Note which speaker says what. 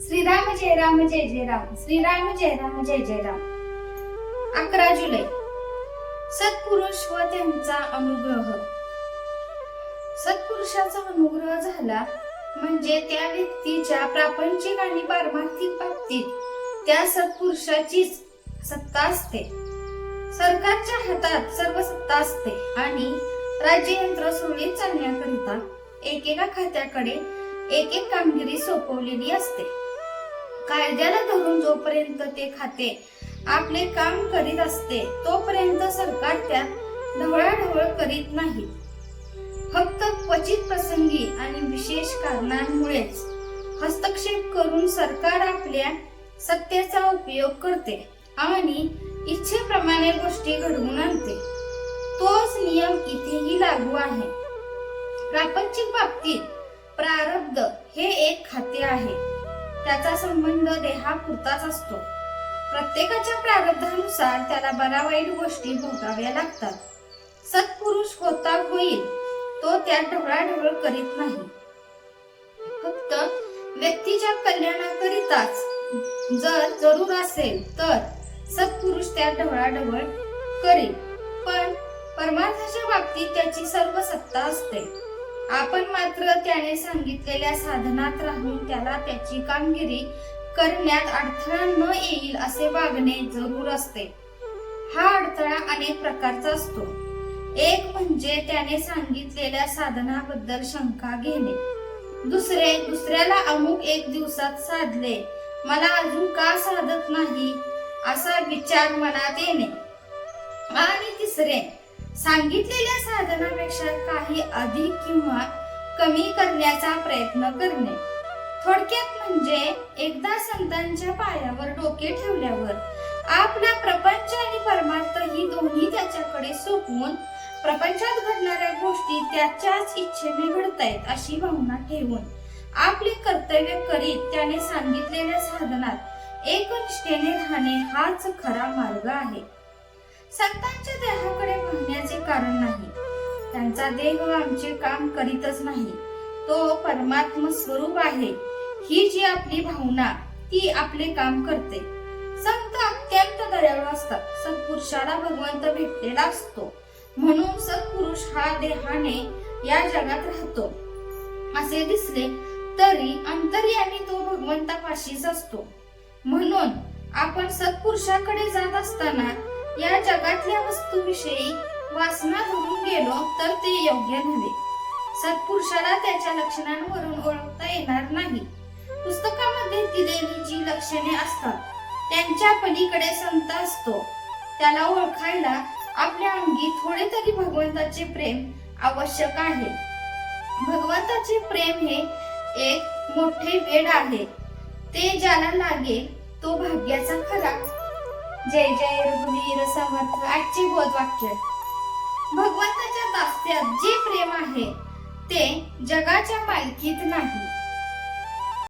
Speaker 1: श्रीराम जय राम जय जय राम. श्रीराम जय राम जय जय राम. अकरा जुलै. सत्पुरुष व त्यांचा अनुग्रह. सत्पुरुषाचा अनुग्रह झाला म्हणजे त्या व्यक्तीच्या प्रापंचिक आणि पारमार्थिक बाबतीत त्या सत्पुरुषाचीच सत्ता असते. सरकारच्या हातात सर्व सत्ता असते आणि राज्ययंत्र सुरळीत चालण्याकरिता एकेका खात्याकडे एक एक कामगिरी सोपवलेली असते. कायद्याला धरून जोपर्यंत ते खाते आपले काम करीत असते तोपर्यंत सरकार त्यात ढवळाढवळ करीत नाही. फक्त क्वचित प्रसंगी आणि विशेष कारणांमुळेच हस्तक्षेप करून सरकार आपल्या सत्तेचा उपयोग करते आणि इच्छेप्रमाणे गोष्टी घडवून आणते. तोच नियम इथेही लागू आहे. प्रापंचिक बाबतीत प्रारब्ध हे एक खाते आहे. त्याचा संबंध देहापुरताच असतो. प्रत्येकाच्या प्रारब्धानुसार त्याला बरा वाईट गोष्टी भोगाव्या लागतात. सत्पुरुष होता होईल तो त्या ढवळाढवळ करीत नाही. फक्त व्यक्तीच्या कल्याणाकरिताच जर जरूर असेल तर सत्पुरुष त्या ढवळाढवळ करील. पण परमार्थाच्या बाबतीत त्याची सर्व सत्ता असते. आपण मात्र त्याने सांगितलेल्या साधनात राहून त्याला त्याची कामगिरी करण्यात अडथळा न येईल असे वागणे जरूर असते. हा अडथळा अनेक प्रकारचा असतो. एक म्हणजे त्याने सांगितलेल्या साधनाबद्दल शंका घेणे. दुसरे दुसऱ्याला अमुक एक दिवसात साधले. मला अजून का साधत नाही? असा विचार मनात येणे. आणि तिसरे सांगितलेल्या साधनापेक्षा काही अधिक किंवा कमी करण्याचा प्रयत्न करणे. थोडक्यात म्हणजे एकदा संतांच्या पायावर डोके ठेवल्यावर आपला प्रपंच आणि परमार्थ ही दोन्ही त्याच्याकडे सोपवून प्रपंचात घडणाऱ्या गोष्टी त्याच्याच इच्छेने घडतायत अशी भावना ठेवून आपले कर्तव्य करीत त्याने सांगितलेल्या साधनात एकनिष्ठेने राहणे हाच खरा मार्ग आहे. संतांच्या देहाकडे म्हणण्याचे कारण नाही. त्यांचा देह आमचे काम करीतच नाही. तो परमात्म स्वरूप आहे. ही जी आपली भावना ती आपले काम करते. संत अत्यंत दयाळू असतात. सत्पुरुषाला भगवंत भेटलेला असतो. म्हणून सत्पुरुष हा देहाने या जगात राहतो. असे दिसले तरी अंतर्यामी तो भगवंतापाशीच असतो. म्हणून आपण सत्पुरुषाकडे जात असताना या जगातल्या वस्तूविषयी वासना धरून गेलो तर ते योग्य नव्हे. सत्पुरुषाला त्याच्या लक्षणांवरून ओळखता येणार नाही. पुस्तकामध्ये दिलेली जी लक्षणे असतात त्यांच्या पलीकडे संत असतो. त्याला ओळखायला आपल्या अंगी थोडे तरी भगवंताचे प्रेम आवश्यक आहे. भगवंताचे प्रेम हे एक मोठे वेड आहे. ते ज्याला लागेल तो भाग्याचा खरा. जय जय रघुवीर समर्थ. आजची बोध वाक्य. भगवंताच्या दास्यात जे प्रेम आहे ते जगाच्या मालकीत नाही.